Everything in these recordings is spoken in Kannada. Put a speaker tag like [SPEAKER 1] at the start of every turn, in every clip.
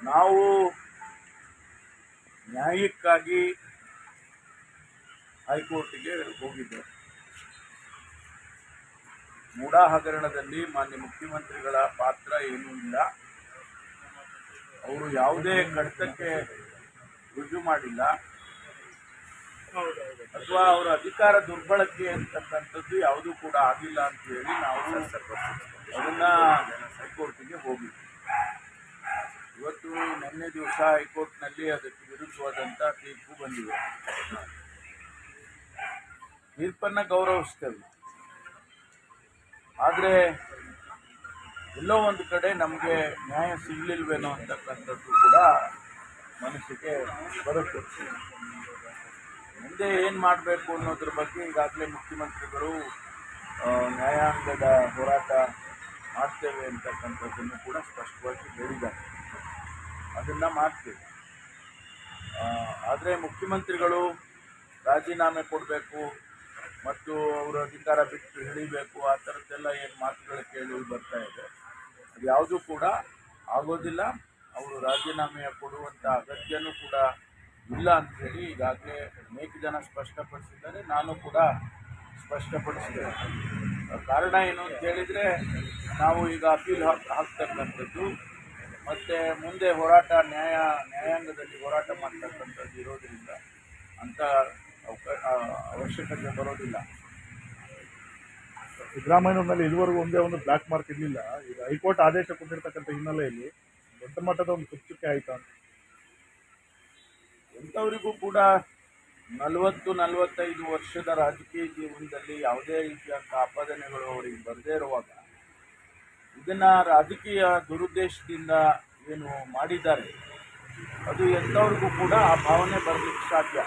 [SPEAKER 1] ನಾವು ನ್ಯಾಯಕ್ಕಾಗಿ ಹೈಕೋರ್ಟಿಗೆ ಹೋಗಿದ್ದೆ ಮೂಡಾ ಹಗರಣದಲ್ಲಿ ಮಾನ್ಯ ಮುಖ್ಯಮಂತ್ರಿಗಳ ಪಾತ್ರ ಏನೂ ಇಲ್ಲ. ಅವರು ಯಾವುದೇ ಕಡತಕ್ಕೆ ರುಜು ಮಾಡಿಲ್ಲ. ಅಥವಾ ಅವರ ಅಧಿಕಾರ ದುರ್ಬಳಕೆ ಅಂತಕ್ಕಂಥದ್ದು ಯಾವುದೂ ಕೂಡ ಆಗಿಲ್ಲ ಅಂತ ಹೇಳಿ ನಾವು ಅದನ್ನ ಹೈಕೋರ್ಟಿಗೆ ಹೋಗಿದ್ವಿ. ಇವತ್ತು ನಿನ್ನೆ ದಿವಸ ಹೈಕೋರ್ಟ್ನಲ್ಲಿ ಅದಕ್ಕೆ ವಿರುದ್ಧವಾದಂಥ ತೀರ್ಪು ಬಂದಿದೆ. ತೀರ್ಪನ್ನು ಗೌರವಿಸ್ತೇವೆ. ಆದರೆ ಎಲ್ಲೋ ಒಂದು ಕಡೆ ನಮಗೆ ನ್ಯಾಯ ಸಿಗಲಿಲ್ವೇನೋ ಅಂತಕ್ಕಂಥದ್ದು ಕೂಡ ಮನಸ್ಸಿಗೆ ಬರುತ್ತೆ. ಮುಂದೆ ಏನು ಮಾಡಬೇಕು ಅನ್ನೋದ್ರ ಬಗ್ಗೆ ಈಗಾಗಲೇ ಮುಖ್ಯಮಂತ್ರಿಗಳು ನ್ಯಾಯಾಂಗದ ಹೋರಾಟ ಮಾಡ್ತೇವೆ ಅಂತಕ್ಕಂಥದ್ದನ್ನು ಕೂಡ ಸ್ಪಷ್ಟವಾಗಿ ಹೇಳಿದ್ದಾರೆ. ಅದನ್ನು ಮಾಡ್ತೀವಿ. ಆದರೆ ಮುಖ್ಯಮಂತ್ರಿಗಳು ರಾಜೀನಾಮೆ ಕೊಡಬೇಕು ಮತ್ತು ಅವರು ಅಧಿಕಾರ ಬಿಟ್ಟು ಹಿಡಿಬೇಕು ಆ ಥರದ್ದೆಲ್ಲ ಏನು ಮಾತುಗಳು ಕೇಳಿ ಬರ್ತಾ ಇದೆ. ಅದು ಯಾವುದೂ ಕೂಡ ಆಗೋದಿಲ್ಲ. ಅವರು ರಾಜೀನಾಮೆ ಕೊಡುವಂಥ ಅಗತ್ಯನೂ ಕೂಡ ಇಲ್ಲ ಅಂಥೇಳಿ ಈಗಾಗಲೇ ಅನೇಕ ಜನ ಸ್ಪಷ್ಟಪಡಿಸಿದ್ದಾರೆ. ನಾನು ಕೂಡ ಸ್ಪಷ್ಟಪಡಿಸಿದೆ ಕಾರಣ ಏನು ಅಂತ ಹೇಳಿದರೆ, ನಾವು ಈಗ ಅಪೀಲ್ ಹಾಕ್, ಹಾಕ್ತಕ್ಕಂಥದ್ದು ಮತ್ತು ಮುಂದೆ ಹೋರಾಟ ನ್ಯಾಯ ನ್ಯಾಯಾಂಗದಲ್ಲಿ ಹೋರಾಟ ಮಾಡ್ತಕ್ಕಂಥದ್ದು ಇರೋದ್ರಿಂದ ಅಂತ ಅವಶ್ಯಕತೆ ಬರೋದಿಲ್ಲ.
[SPEAKER 2] ಸಿದ್ದರಾಮಯ್ಯನವ್ರ ಮೇಲೆ ಇದುವರೆಗೂ ಒಂದೇ ಒಂದು ಬ್ಲ್ಯಾಕ್ ಮಾರ್ಕ್ ಇರಲಿಲ್ಲ. ಈಗ ಹೈಕೋರ್ಟ್ ಆದೇಶ ಕೊಟ್ಟಿರ್ತಕ್ಕಂಥ ಹಿನ್ನೆಲೆಯಲ್ಲಿ ದೊಡ್ಡ ಮಟ್ಟದ ಒಂದು ಕುಚ್ಚುಕೆ ಆಯ್ತಾ? ಅಂತ
[SPEAKER 1] ಎಂಥವರಿಗೂ ಕೂಡ ನಲವತ್ತು ನಲವತ್ತೈದು ವರ್ಷದ ರಾಜಕೀಯ ಜೀವನದಲ್ಲಿ ಯಾವುದೇ ರೀತಿಯಂಥ ಆಪಾದನೆಗಳು ಅವರಿಗೆ ಬರದೇ ಇರುವಾಗ ಇದನ್ನು ರಾಜಕೀಯ ದುರುದ್ದೇಶದಿಂದ ಏನು ಮಾಡಿದ್ದಾರೆ, ಅದು ಎಂಥವ್ರಿಗೂ ಕೂಡ ಆ ಭಾವನೆ ಬರಲಿಕ್ಕೆ ಸಾಧ್ಯ.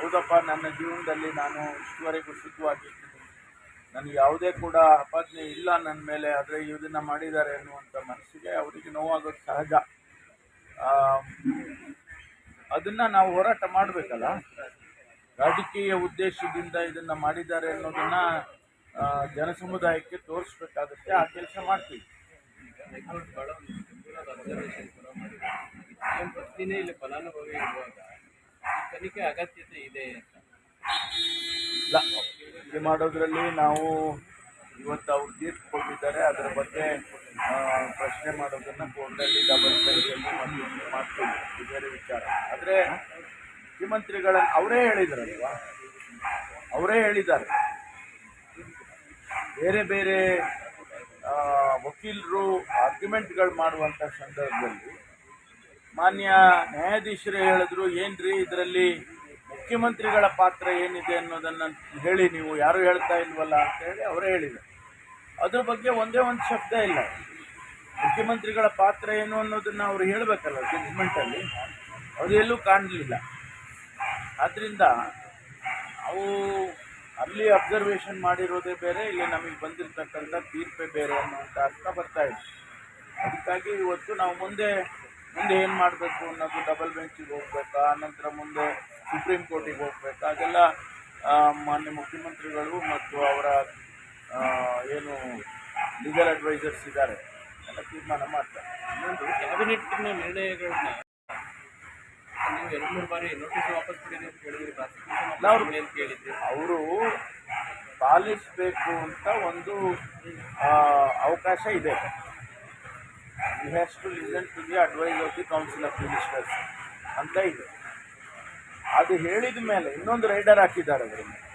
[SPEAKER 1] ಹೌದಪ್ಪ, ನನ್ನ ಜೀವನದಲ್ಲಿ ನಾನು ಇಷ್ಟುವರೆಗೂ ಶುದ್ಧವಾಗಿದ್ದೀನಿ ನನಗೆ ಯಾವುದೇ ಕೂಡ ಅಪಾಜ್ಞೆ ಇಲ್ಲ ನನ್ನ ಮೇಲೆ, ಆದರೆ ಇದನ್ನು ಮಾಡಿದ್ದಾರೆ ಅನ್ನುವಂಥ ಮನಸ್ಸಿಗೆ ಅವರಿಗೆ ನೋವಾಗೋದು ಸಹಜ. ಅದನ್ನು ನಾವು ಹೋರಾಟ ಮಾಡಬೇಕಲ್ಲ? ರಾಜಕೀಯ ಉದ್ದೇಶದಿಂದ ಇದನ್ನು ಮಾಡಿದ್ದಾರೆ ಅನ್ನೋದನ್ನ ಜನಸಮುದಾಯಕ್ಕೆ ತೋರಿಸ್ಬೇಕಾಗುತ್ತೆ ಆ ಕೆಲಸ ಮಾಡ್ತೀವಿ.
[SPEAKER 3] ಇಲ್ಲಿ ಫಲಾನುಭವಿ ಇರುವಾಗ ತನಿಖೆ ಅಗತ್ಯತೆ ಇದೆ ಅಂತ.
[SPEAKER 1] ಇಲ್ಲ ಮಾಡೋದ್ರಲ್ಲಿ ನಾವು ಇವತ್ತು ಅವ್ರು ತೀರ್ಪು ಕೊಟ್ಟಿದ್ದಾರೆ ಅದರ ಬಗ್ಗೆ ಪ್ರಶ್ನೆ ಮಾಡೋದನ್ನ ಕೋರ್ಟಲ್ಲಿ ಡಬಲ್ ಮಾಡ್ತೀವಿ. ಬೇರೆ ವಿಚಾರ. ಆದರೆ ಮುಖ್ಯಮಂತ್ರಿಗಳ ಅವರೇ ಹೇಳಿದ್ರಲ್ವಾ? ಅವರೇ ಹೇಳಿದ್ದಾರೆ. ಬೇರೆ ಬೇರೆ ವಕೀಲರು ಆರ್ಗ್ಯುಮೆಂಟ್ಗಳು ಮಾಡುವಂಥ ಸಂದರ್ಭದಲ್ಲಿ ಮಾನ್ಯ ನ್ಯಾಯಾಧೀಶರೇ ಹೇಳಿದ್ರು, ಏನ್ರಿ ಇದರಲ್ಲಿ ಮುಖ್ಯಮಂತ್ರಿಗಳ ಪಾತ್ರ ಏನಿದೆ ಅನ್ನೋದನ್ನ ಹೇಳಿ, ನೀವು ಯಾರು ಹೇಳ್ತಾ ಇಲ್ವಲ್ಲ? ಅಂತ ಹೇಳಿ ಅವರೇ ಹೇಳಿದರು. ಅದ್ರ ಬಗ್ಗೆ ಒಂದೇ ಒಂದು ಶಬ್ದ ಇಲ್ಲ. ಮುಖ್ಯಮಂತ್ರಿಗಳ ಪಾತ್ರ ಏನು ಅನ್ನೋದನ್ನ ಅವ್ರು ಹೇಳಬೇಕಲ್ಲ ಜಡ್ಜ್ಮೆಂಟಲ್ಲಿ ಅದು ಎಲ್ಲೂ ಕಾಣಲಿಲ್ಲ. ಆದ್ದರಿಂದ ಅವು ಅಲ್ಲಿ ಅಬ್ಸರ್ವೇಷನ್ ಮಾಡಿರೋದೇ ಬೇರೆ, ಇಲ್ಲಿ ನಮಗೆ ಬಂದಿರತಕ್ಕಂಥ ತೀರ್ಪೇ ಬೇರೆ ಅನ್ನುವಂಥ ಅರ್ಥ ಬರ್ತಾ ಇದೆ. ಅದಕ್ಕಾಗಿ ಇವತ್ತು ನಾವು ಮುಂದೆ ಮುಂದೆ ಏನು ಮಾಡಬೇಕು ಅನ್ನೋದು ಡಬಲ್ ಬೆಂಚಿಗೆ ಹೋಗ್ಬೇಕಾ ಆನಂತರ ಮುಂದೆ ಸುಪ್ರೀಂ ಕೋರ್ಟಿಗೆ ಹೋಗ್ಬೇಕಾ, ಅದೆಲ್ಲ ಮಾನ್ಯ ಮುಖ್ಯಮಂತ್ರಿಗಳು ಮತ್ತು ಅವರ ಏನು ಲೀಗಲ್ ಅಡ್ವೈಸರ್ಸ್ ಇದ್ದಾರೆ. ಎಲ್ಲ ತೀರ್ಮಾನ ಮಾಡ್ತಾರೆ.
[SPEAKER 3] ಇನ್ನೊಂದು ಕ್ಯಾಬಿನೆಟ್ನ ನಿರ್ಣಯಗಳನ್ನ ನೀವು ಎರಡು ಮೂರು ಬಾರಿ ನೋಟಿಸ್ ವಾಪಸ್ ಅಂತ ಹೇಳಿದ್ರಿ ಪ್ರಾಸಿಕ್ಯೂಷನ್ ಏನು ಕೇಳಿದ್ರಿ
[SPEAKER 1] ಅವರು ಪಾಲಿಸಬೇಕು ಅಂತ ಒಂದು ಅವಕಾಶ ಇದೆ. You has to listen to the advice of the council of ministers ಅಂತ ಇದೆ. ಅದು ಹೇಳಿದ ಮೇಲೆ ಇನ್ನೊಂದು ರೈಡರ್ ಹಾಕಿದ್ದಾರೆ ಅದರ ಮೇಲೆ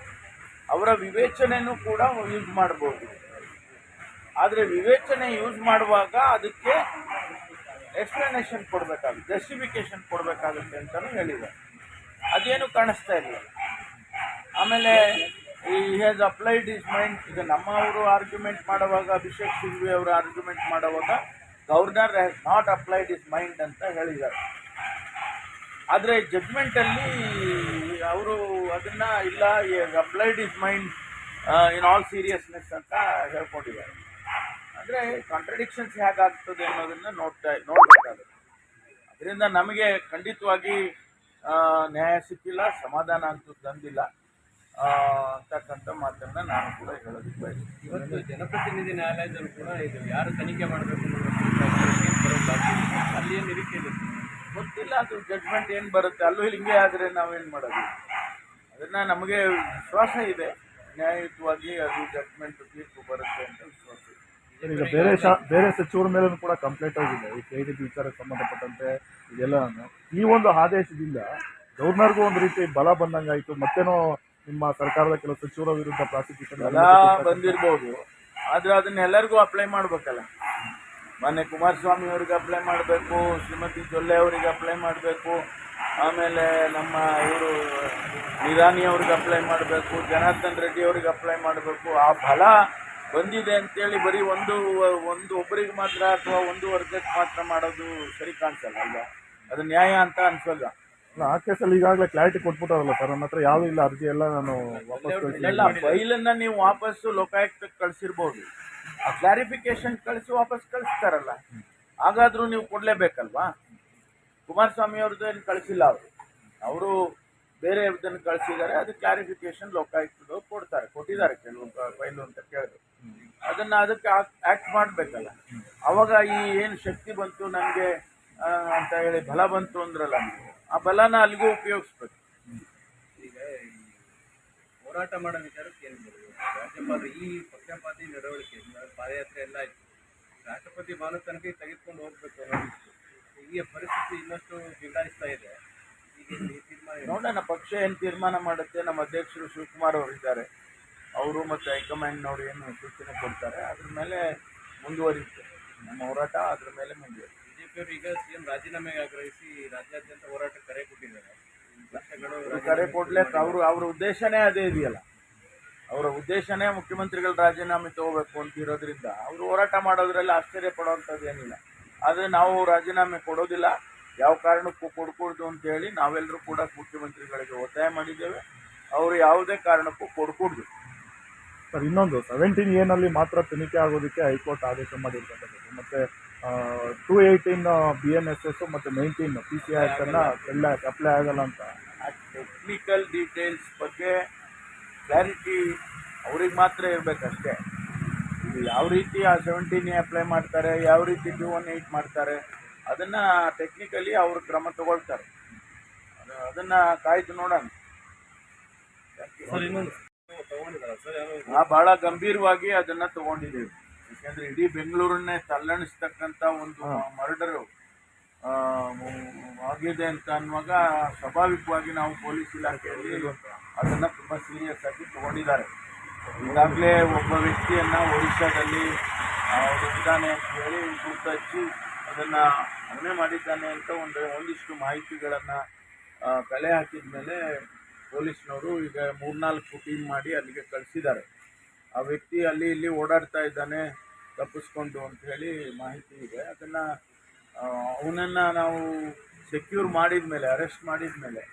[SPEAKER 1] ಅವರ ವಿವೇಚನೆಯೂ ಕೂಡ ಯೂಸ್ ಮಾಡ್ಬೋದು. ಆದರೆ ವಿವೇಚನೆ ಯೂಸ್ ಮಾಡುವಾಗ ಅದಕ್ಕೆ ಎಕ್ಸ್ಪ್ಲನೇಷನ್ ಕೊಡಬೇಕಾಗುತ್ತೆ ಜಸ್ಟಿಫಿಕೇಶನ್ ಕೊಡಬೇಕಾಗುತ್ತೆ ಅಂತಲೂ ಹೇಳಿದ್ದಾರೆ. ಅದೇನು ಕಾಣಿಸ್ತಾ ಇಲ್ಲ. ಆಮೇಲೆ ಈ ಹ್ಯಾಸ್ ಅಪ್ಲೈಡ್ ಇಸ್ ಮೈಂಡ್ ಈಗ ನಮ್ಮವರು ಆರ್ಗ್ಯುಮೆಂಟ್ ಮಾಡುವಾಗ, ಅಭಿಷೇಕ್ ಸಿಂಘ್ವಿ ಅವರು ಆರ್ಗ್ಯುಮೆಂಟ್ ಮಾಡುವಾಗ, governor has not applied is mind ಅಂತ ಹೇಳಿದ್ದಾರೆ. ಆದರೆ ಜಡ್ಜ್ಮೆಂಟಲ್ಲಿ ಅವರು ಅದನ್ನ ಇಲ್ಲ applied is mind in all seriousness ಅಂತ ಹೇಳ್ಕೊಂಡಿದ್ದಾರೆ. ಅಂದರೆ ಕಾಂಟ್ರಡಿಕ್ಷನ್ಸ್ ಹೇಗಾಗ್ತದೆ ಅನ್ನೋದನ್ನ ನೋಡ್ತಾ ನೋಡಬೇಕಾಗುತ್ತೆ. ಅದರಿಂದ ನಮಗೆ ಖಂಡಿತವಾಗಿ ನ್ಯಾಯ ಸಿಕ್ಕಿಲ್ಲ ಸಮಾಧಾನ ಅಂತೂ ತಂದಿಲ್ಲ ಅಂತಕ್ಕಂಥ ಮಾತನ್ನು ನಾನು ಕೂಡ ಹೇಳೋದಕ್ಕೆ ಬಯಸ್ತೀನಿ.
[SPEAKER 3] ಇವತ್ತು ಜನಪ್ರತಿನಿಧಿ ನ್ಯಾಯಾಲಯದಲ್ಲೂ ಕೂಡ ಇದು ಯಾರು ತನಿಖೆ ಮಾಡಬೇಕು ಅಲ್ಲಿ ಏನು ನಿರೀಕ್ಷೆ ಇದೆ.
[SPEAKER 1] ಗೊತ್ತಿಲ್ಲ ಅದು ಜಡ್ಜ್ಮೆಂಟ್ ಏನು ಬರುತ್ತೆ? ಅಲ್ಲೂ ಹಿಂಗೆ ಆದರೆ ನಾವೇನು ಮಾಡೋದು? ಅದನ್ನು ನಮಗೆ ವಿಶ್ವಾಸ ಇದೆ. ನ್ಯಾಯಯುತವಾಗಿ ಅದು ಜಡ್ಜ್ಮೆಂಟ್ ತೀರ್ಪು ಬರುತ್ತೆ ಅಂತ.
[SPEAKER 2] ಸರ್, ಈಗ ಬೇರೆ ಶಾ ಬೇರೆ ಸಚಿವರ ಮೇಲೂ ಕೂಡ ಕಂಪ್ಲೇಂಟ್ ಆಗಿದೆ ಈ ಕೆ ಡಿ ವಿಚಾರಕ್ಕೆ ಸಂಬಂಧಪಟ್ಟಂತೆ ಇದೆಲ್ಲ ಈ ಒಂದು ಆದೇಶದಿಂದ ಗವರ್ನರ್ಗೂ ಒಂದು ರೀತಿ ಬಲ ಬಂದಂಗಾಯಿತು. ಮತ್ತೇನೋ ನಿಮ್ಮ ಸರ್ಕಾರದ ಕೆಲವು ಸಚಿವರ ವಿರುದ್ಧ ಪ್ರಾಸಿಕ್ಯೂಷನ್
[SPEAKER 1] ಎಲ್ಲ ಬಂದಿರ್ಬೋದು. ಆದರೆ ಅದನ್ನ ಎಲ್ಲರಿಗೂ ಅಪ್ಲೈ ಮಾಡಬೇಕಲ್ಲ. ಮೊನ್ನೆ ಕುಮಾರಸ್ವಾಮಿ ಅವ್ರಿಗೆ ಅಪ್ಲೈ ಮಾಡಬೇಕು ಶ್ರೀಮತಿ ಜೊಲ್ಲೆ ಅವರಿಗೆ ಅಪ್ಲೈ ಮಾಡಬೇಕು ಆಮೇಲೆ ನಮ್ಮ ಇವರು ನಿರಾನಿ ಅವ್ರಿಗೆ ಅಪ್ಲೈ ಮಾಡಬೇಕು ಜನಾರ್ದನ್ ರೆಡ್ಡಿ ಅವ್ರಿಗೆ ಅಪ್ಲೈ ಮಾಡಬೇಕು. ಆ ಫಲ ಬಂದಿದೆ ಅಂತೇಳಿ ಬರೀ ಒಂದು ಒಂದು ಒಬ್ಬರಿಗೆ ಮಾತ್ರ ಅಥವಾ ಒಂದು ವರ್ಗಕ್ಕೆ ಮಾತ್ರ ಮಾಡೋದು ಸರಿ ಕಾಣಿಸಲ್ಲ ಅಲ್ವಾ? ಅದು ನ್ಯಾಯ ಅಂತ ಅನ್ಸಲ್ಲ.
[SPEAKER 2] ಆ ಕೇಸಲ್ಲಿ ಈಗಾಗಲೇ ಕ್ಲಾರಿಟಿ ಕೊಟ್ಬಿಟ್ಟಾರಲ್ಲ ಸರ್ ನನ್ನ ಹತ್ರ ಯಾವುದೂ ಇಲ್ಲ ಅರ್ಜಿ ಎಲ್ಲ ನಾನು ವಾಪಸ್
[SPEAKER 1] ಫೈಲನ್ನು ಫೈಲನ್ನ ನೀವು ವಾಪಸ್ಸು ಲೋಕಾಯುಕ್ತಕ್ಕೆ ಕಳಿಸಿರ್ಬೋದು. ಆ ಕ್ಲಾರಿಫಿಕೇಶನ್ ಕಳಿಸಿ ವಾಪಸ್ ಕಳಿಸ್ತಾರಲ್ಲ. ಹಾಗಾದ್ರೂ ನೀವು ಕೊಡಲೇಬೇಕಲ್ವಾ? ಕುಮಾರಸ್ವಾಮಿ ಅವ್ರದ್ದು ಏನು ಕಳಿಸಿಲ್ಲ ಅವರು. ಅವರು ಬೇರೆ ಇದನ್ನು ಕಳಿಸಿದ್ದಾರೆ ಅದು ಕ್ಲಾರಿಫಿಕೇಶನ್ ಲೋಕಾಯುಕ್ತದವ್ರು ಕೊಡ್ತಾರೆ ಕೊಟ್ಟಿದ್ದಾರೆ ಕೆಲವು ಫೈಲು ಅಂತ ಕೇಳಿದ್ರು. ಅದನ್ನ ಅದಕ್ಕೆ ಆಕ್ಟ್ ಮಾಡಬೇಕಲ್ಲ. ಅವಾಗ ಈ ಏನು ಶಕ್ತಿ ಬಂತು ನನಗೆ ಅಂತ ಹೇಳಿ ಬಲ ಬಂತು ಅಂದ್ರಲ್ಲ ಆ ಬಲನ ಅಲ್ಲಿಗೂ ಉಪಯೋಗಿಸ್ಬೇಕು.
[SPEAKER 3] ಈಗ ಹೋರಾಟ ಮಾಡೋ ವಿಚಾರಕ್ಕೆ ರಾಜ್ಯಪಾಲರು ಈ ಪಕ್ಷಪಾತಿ ನಡವಳಿಕೆ ಪಾದಯಾತ್ರೆ ಎಲ್ಲ ಆಯ್ತು. ರಾಷ್ಟ್ರಪತಿ ಭವನ ತನಕ ತೆಗೆದುಕೊಂಡು ಹೋಗ್ಬೇಕು ಈಗ ಪರಿಸ್ಥಿತಿ ಇನ್ನಷ್ಟು ನಿರ್ಧಾರಿಸ್ತಾ ಇದೆ?
[SPEAKER 1] ನೋಡೋಣ ಪಕ್ಷ ಏನು ತೀರ್ಮಾನ ಮಾಡುತ್ತೆ ನಮ್ಮ ಅಧ್ಯಕ್ಷರು ಶಿವಕುಮಾರ್ ಅವರು ಇದ್ದಾರೆ. ಅವರು ಮತ್ತು ಹೈಕಮಾಂಡ್ನವ್ರು ಏನು ಸೂಚನೆ ಕೊಡ್ತಾರೆ ಅದ್ರ ಮೇಲೆ ಮುಂದುವರಿಯುತ್ತೆ. ನಮ್ಮ ಹೋರಾಟ ಅದ್ರ ಮೇಲೆ ಮುಂದುವರಿಯುತ್ತೆ.
[SPEAKER 3] ಬಿಜೆಪಿಯವರು ಈಗ ಸಿಎಂ ರಾಜೀನಾಮೆಗೆ ಆಗ್ರಹಿಸಿ ರಾಜ್ಯಾದ್ಯಂತ ಹೋರಾಟ ಕರೆ ಕೊಟ್ಟಿದ್ದಾರೆ.
[SPEAKER 1] ಕರೆ ಕೊಡ್ಲಿಕ್ಕೆ ಅವರು ಅವ್ರ ಉದ್ದೇಶನೇ ಅದೇ ಇದೆಯಲ್ಲ. ಅವರ ಉದ್ದೇಶನೇ ಮುಖ್ಯಮಂತ್ರಿಗಳ ರಾಜೀನಾಮೆ ತಗೋಬೇಕು ಅಂತ ಇರೋದ್ರಿಂದ ಅವರು ಹೋರಾಟ ಮಾಡೋದ್ರಲ್ಲಿ ಆಶ್ಚರ್ಯ ಪಡುವಂಥದ್ದು ಏನಿಲ್ಲ. ಆದರೆ ನಾವು ರಾಜೀನಾಮೆ ಕೊಡೋದಿಲ್ಲ. ಯಾವ ಕಾರಣಕ್ಕೂ ಕೊಡ್ಕೊಡ್ದು ಅಂತ ಹೇಳಿ ನಾವೆಲ್ಲರೂ ಕೂಡ ಮುಖ್ಯಮಂತ್ರಿಗಳಿಗೆ ಒತ್ತಾಯ ಮಾಡಿದ್ದೇವೆ. ಅವರು ಯಾವುದೇ ಕಾರಣಕ್ಕೂ ಕೊಡ್ಕೊಡ್ದು.
[SPEAKER 2] ಸರ್ ಇನ್ನೊಂದು ಸೆವೆಂಟೀನ್ ಏನಲ್ಲಿ ಮಾತ್ರ ತನಿಖೆ ಆಗೋದಕ್ಕೆ ಹೈಕೋರ್ಟ್ ಆದೇಶ ಮಾಡಿರ್ತಕ್ಕಂಥದ್ದು. ಮತ್ತೆ two eighteen B N S S ಮತ್ತು ನೈನ್ಟೀನ್ ಪಿ ಸಿ ಆ್ಯಕ್ಟ್ ಅನ್ನ ಎಲ್ಲ ಅಪ್ಲೈ ಆಗಲ್ಲ ಅಂತ.
[SPEAKER 1] ಆ ಟೆಕ್ನಿಕಲ್ ಡೀಟೇಲ್ಸ್ ಬಗ್ಗೆ ಕ್ಲಾರಿಟಿ ಅವ್ರಿಗೆ ಮಾತ್ರ ಇರಬೇಕಷ್ಟೇ. ಇದು ಯಾವ ರೀತಿ ಆ ಸೆವೆಂಟೀನ್ ಅಪ್ಲೈ ಮಾಡ್ತಾರೆ ಯಾವ ರೀತಿ ಟೂ ಒನ್ ಏಯ್ಟ್ ಮಾಡ್ತಾರೆ ಅದನ್ನು ಟೆಕ್ನಿಕಲಿ ಅವರು ಕ್ರಮ ತಗೊಳ್ತಾರೆ. ಅದು- ಅದನ್ನ ಕಾಯ್ದು ನೋಡೋಣ. ಆ ಬಹಳ ಗಂಭೀರವಾಗಿ ಅದನ್ನ ತಗೊಂಡಿದ್ದೇವೆ. ಯಾಕೆಂದ್ರೆ ಇಡೀ ಬೆಂಗಳೂರನ್ನೇ ತಲ್ಲಣಿಸ್ತಕ್ಕಂಥ ಒಂದು ಮರ್ಡರ್ ಆಗಿದೆ ಅಂತ ಅನ್ನುವಾಗ ಸ್ವಾಭಾವಿಕವಾಗಿ ನಾವು ಪೊಲೀಸ್ ಇಲಾಖೆಯಲ್ಲಿ ಅದನ್ನ ತುಂಬಾ ಸೀರಿಯಸ್ ಆಗಿ ತಗೊಂಡಿದ್ದಾರೆ. ಈಗಾಗಲೇ ಒಬ್ಬ ವ್ಯಕ್ತಿಯನ್ನ ಒಡಿಶಾದಲ್ಲಿ ಅವರು ಇದ್ದಾನೆ ಅಂತ ಹೇಳಿ ಗುರುತು ಹಚ್ಚಿ ಅದನ್ನ ಅವನೇ ಮಾಡಿದ್ದಾನೆ ಅಂತ ಒಂದು ಒಂದಿಷ್ಟು ಮಾಹಿತಿಗಳನ್ನ ಕಲೆ ಹಾಕಿದ ಮೇಲೆ ಪೊಲೀಸ್ನವರು ಈಗ ಮೂರ್ನಾಲ್ಕು ಟೀಮ್ ಮಾಡಿ ಅಲ್ಲಿಗೆ ಕಳಿಸಿದ್ದಾರೆ. ಆ ವ್ಯಕ್ತಿ ಅಲ್ಲಿ ಇಲ್ಲಿ ಓಡಾಡ್ತಾ ಇದ್ದಾನೆ ತಪ್ಪಿಸ್ಕೊಂಡು ಅಂತ ಹೇಳಿ ಮಾಹಿತಿ ಇದೆ. ಅದನ್ನು ಅವನನ್ನು ನಾವು ಸೆಕ್ಯೂರ್ ಮಾಡಿದ ಮೇಲೆ ಅರೆಸ್ಟ್ ಮಾಡಿದ ಮೇಲೆ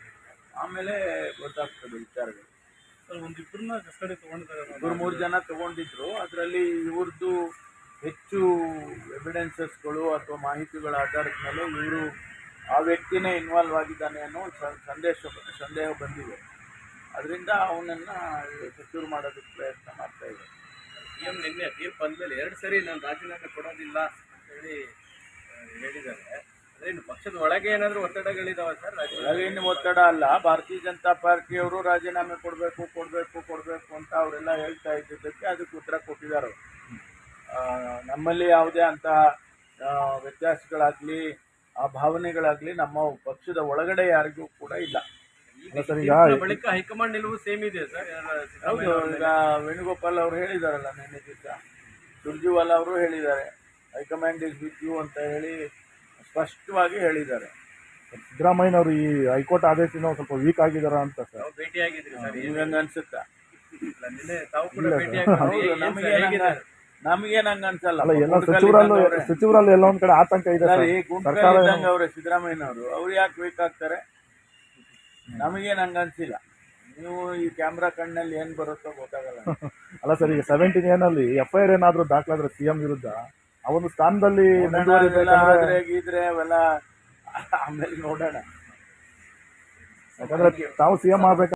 [SPEAKER 1] ಆಮೇಲೆ ಗೊತ್ತಾಗ್ತದೆ ವಿಚಾರಗಳು.
[SPEAKER 2] ಒಂದಿಬ್ಬರನ್ನ ಕಸ್ಟಡಿ ತಗೊಂಡಿದ್ದಾರೆ
[SPEAKER 1] ಇಬ್ಬರು ಮೂರು ಜನ ತಗೊಂಡಿದ್ರು. ಅದರಲ್ಲಿ ಇವ್ರದ್ದು ಹೆಚ್ಚು ಎವಿಡೆನ್ಸಸ್ಗಳು ಅಥವಾ ಮಾಹಿತಿಗಳ ಆಧಾರದ ಮೇಲೆ ಇವರು ಆ ವ್ಯಕ್ತಿನೇ ಇನ್ವಾಲ್ವ್ ಆಗಿದ್ದಾನೆ ಅನ್ನೋ ಸ- ಸಂದೇಶ ಸಂದೇಹ ಬಂದಿದೆ. ಅದರಿಂದ ಅವನನ್ನು ಸೆಕ್ಯೂರ್ ಮಾಡೋದಕ್ಕೆ ಪ್ರಯತ್ನ ಮಾಡ್ತಾ ಇದೆ
[SPEAKER 3] ಸಿ ಎಂ ನಿನ್ನೆ ತೀರ್ಪು ಅಂದಮೇಲೆ ಎರಡು ಸರಿ ನಾನು ರಾಜೀನಾಮೆ ಕೊಡೋದಿಲ್ಲ ಅಂತ ಹೇಳಿ ಆ, ಹೇಳಿದ್ದಾರೆ. ಅದೇನು ಇನ್ನು ಪಕ್ಷದ ಒಳಗೆ ಏನಾದರೂ ಒತ್ತಡಗಳಿದಾವೆ ಸರ್? ಒಳಗೇನು
[SPEAKER 1] ಒಳಗಿನ ಒತ್ತಡ ಅಲ್ಲ. ಭಾರತೀಯ ಜನತಾ ಪಾರ್ಟಿಯವರು ರಾಜೀನಾಮೆ ಕೊಡಬೇಕು ಕೊಡಬೇಕು ಕೊಡಬೇಕು ಅಂತ ಅವರೆಲ್ಲ ಹೇಳ್ತಾ ಇದ್ದಿದ್ದಕ್ಕೆ ಅದಕ್ಕೆ ಉತ್ತರ ಕೊಟ್ಟಿದ್ದಾರೆ ನಮ್ಮಲ್ಲಿ ಯಾವುದೇ ಅಂತ ವ್ಯತ್ಯಾಸಗಳಾಗಲಿ ಆ ಭಾವನೆಗಳಾಗಲಿ ನಮ್ಮ ಪಕ್ಷದ ಒಳಗಡೆ ಯಾರಿಗೂ ಕೂಡ ಇಲ್ಲ.
[SPEAKER 3] ಈಗ
[SPEAKER 2] ಸರ್, ಈಗ
[SPEAKER 3] ತೀರ್ಪಿನ ಬಳಿಕ ಹೈಕಮಾಂಡ್ ನಿಲುವು ಸೇಮ್ ಇದೆ ಸರ್.
[SPEAKER 1] ಹೌದು ಈಗ ವೇಣುಗೋಪಾಲ್ ಅವರು ಹೇಳಿದಾರಲ್ಲ ನಿನ್ನೆ ದಿವಸ. ಸುರ್ಜಿವಾಲ ಅವರು ಹೇಳಿದ್ದಾರೆ. ಹೈಕಮಾಂಡ್ ಇಸ್ ವಿತ್ ಯು ಅಂತ ಹೇಳಿ ಸ್ಪಷ್ಟವಾಗಿ ಹೇಳಿದ್ದಾರೆ.
[SPEAKER 2] ಸಿದ್ದರಾಮಯ್ಯನವರು ಈ ಹೈಕೋರ್ಟ್ ಆದೇಶದಿಂದ ಒಂದ್ ಸ್ವಲ್ಪ ವೀಕ್ ಆಗಿದಾರ ಅಂತ ಸರ್.
[SPEAKER 3] ಭೇಟಿಯಾಗಿದ್ರಿ ಸರ್.
[SPEAKER 1] ನಿಮ್ಗೆ ಅನ್ಸುತ್ತಾ?
[SPEAKER 3] ತಾವು ಕೂಡ
[SPEAKER 1] ನಮಗೆ ನಮಗೇನು ಹಂಗ ಅನ್ಸಲ್ಲ.
[SPEAKER 2] ಅಲ್ಲ ಎಲ್ಲ ಸಚಿವರಲ್ಲೂ ಸಚಿವರಲ್ಲಿ ಎಲ್ಲ ಒಂದ್ ಕಡೆ ಆತಂಕ ಇದೆ ಸರ್.
[SPEAKER 1] ಗುಂಡ್ಕಲ್
[SPEAKER 2] ಸರ್ಕಾರ
[SPEAKER 1] ಇದ್ದಂಗೆ ಅವ್ರೆ ಸಿದ್ದರಾಮಯ್ಯನವರು ಅವ್ರು ಯಾಕೆ ಬೇಕಾಗ್ತಾರೆ? ಆಗ್ತಾರೆ ನಮಗೇನು ಹಂಗ ಅನ್ಸಿಲ್ಲ. ನೀವು ಈ ಕ್ಯಾಮ್ರಾ ಕಣ್ಣಲ್ಲಿ ಏನ್ ಬರುತ್ತೋ ಗೊತ್ತಾಗಲ್ಲ
[SPEAKER 2] ಅಲ್ಲ ಸರ್ ಈಗ ಸೆವೆಂಟೀನ್ ಏನಲ್ಲಿ ಎಫ್ ಐ ಆರ್ ಏನಾದ್ರೂ ದಾಖಲಾದ್ರೆ ಸಿಎಂ ವಿರುದ್ಧ? ಆ ಒಂದು ಸ್ಥಾನದಲ್ಲಿ
[SPEAKER 1] ನೋಡೋಣ, ಅವೆಲ್ಲ
[SPEAKER 2] ಮುಂದುವರಿಬೇಕಂದ್ರೆ
[SPEAKER 1] ಆದ್ರೆ ಗೀದ್ರೆ ಅವೆಲ್ಲ ಆಮೇಲೆ ನೋಡೋಣ.
[SPEAKER 2] ಯಾಕಂದ್ರೆ ತಾವು ಸಿಎಂ ಆಗ್ಬೇಕು